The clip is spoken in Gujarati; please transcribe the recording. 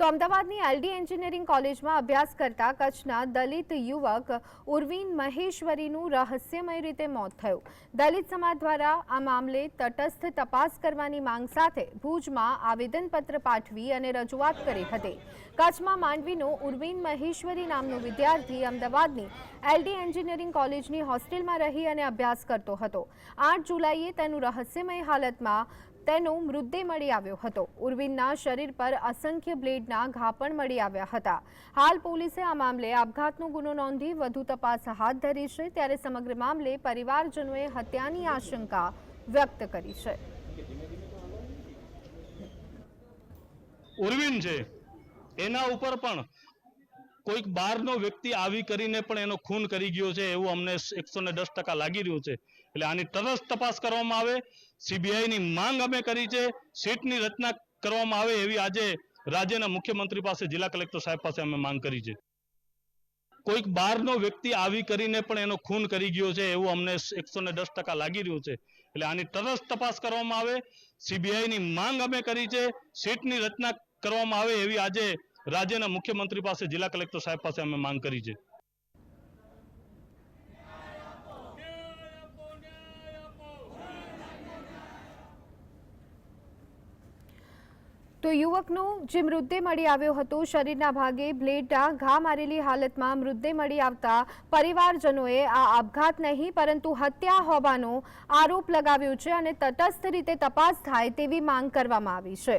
તો અમદાવાદની એલડી એન્જિનિયરિંગ કોલેજમાં અભ્યાસ કરતા કચ્છના દલિત યુવક ઉર્વિન મહેશ્વરીનું રહસ્યમય રીતે મોત થયું. દલિત સમાજ દ્વારા આ મામલે તટસ્થ તપાસ કરવાની માંગ સાથે ભુજમાં આવેદનપત્ર પાઠવી અને રજૂઆત કરી હતી. કચ્છમાં માંડવીનો ઉર્વિન મહેશ્વરી નામનો વિદ્યાર્થી અમદાવાદની એલડી એન્જિનિયરિંગ કોલેજની હોસ્ટેલમાં રહી અને અભ્યાસ કરતો હતો. આઠ જુલાઈએ તેનું રહસ્યમય હાલતમાં તેનો મૃતદેહ મળી આવ્યો હતો. ઉર્વિનના શરીર પર અસંખ્ય બ્લેડના ઘા પણ મળી આવ્યા હતા. હાલ પોલીસે આ મામલે આપઘાતનો ગુનો નોંધી વધુ તપાસ હાથ ધરી છે. ત્યારે સમગ્ર મામલે પરિવારજનોએ હત્યાની આશંકા વ્યક્ત કરી છે. ઉર્વિન છે. એના ઉપર પણ કોઈક બહારનો વ્યક્તિ આવી કરીને પણ એનો ખૂન કરી ગયો છે એવું અમને એકસો લાગી રહ્યું છે. એટલે આની તરત તપાસ કરવામાં આવે, સીબીઆઈની માંગ અમે કરી છે, સીટની રચના કરવામાં આવે એવી આજે રાજ્યના મુખ્યમંત્રી પાસે, જિલ્લા કલેક્ટર સાહેબ પાસે અમે માંગ કરી છે. કોઈક બહારનો વ્યક્તિ આવી કરીને પણ એનો ખૂન કરી ગયો છે એવું અમને એકસો ને દસ ટકા લાગી રહ્યું છે. એટલે આની તરત તપાસ કરવામાં આવે, સીબીઆઈની માંગ અમે કરી છે, સીટની રચના કરવામાં આવે એવી આજે રાજ્યના મુખ્યમંત્રી પાસે, જિલ્લા કલેક્ટર સાહેબ પાસે અમે માંગ કરી છે. તો યુવકનો જે મૃતદેહ મળી આવ્યો હતો, શરીરના ભાગે બ્લેડા ઘા મારેલી હાલતમાં મૃતદેહ મળી આવતા પરિવારજનોએ આ આપઘાત નહીં, પરંતુ હત્યા હોવાનો આરોપ લગાવ્યો છે અને તટસ્થ રીતે તપાસ થાય તેવી માંગ કરવામાં આવી છે.